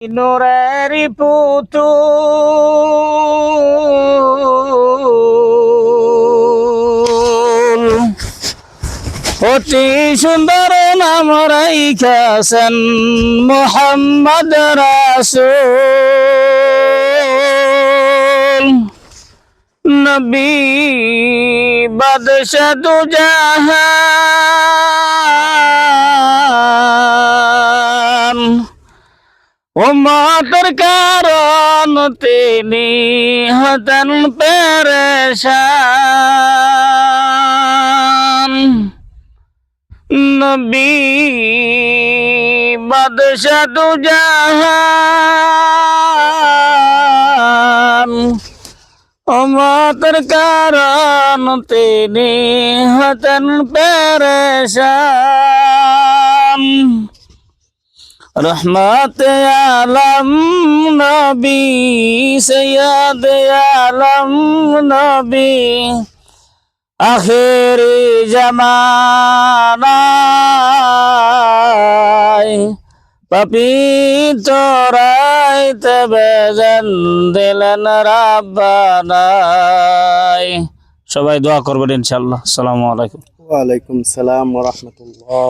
নোরের পুতুল অতি সুন্দর নাম রাইখাছেন মোহাম্মদ রাসূল। নবী বাদশা দু উম্মতের কারণ তিনি হতেন পেরেশান। নবী বাদশা দু জাহান উম্মতের কারণ তিনি হতেন পেরেশান। রহমত আলম নবী সৈয়দ আলম নবী। আখেরি জামানায় পাপি তোরাইতে বেজন দিলেন রাব্বানায়। সবাই দোয়া করবেন ইনশাল্লাহ আসসালামু আলাইকুম। ওয়ালাইকুম সালাম ওয়া রাহমাতুল্লাহ।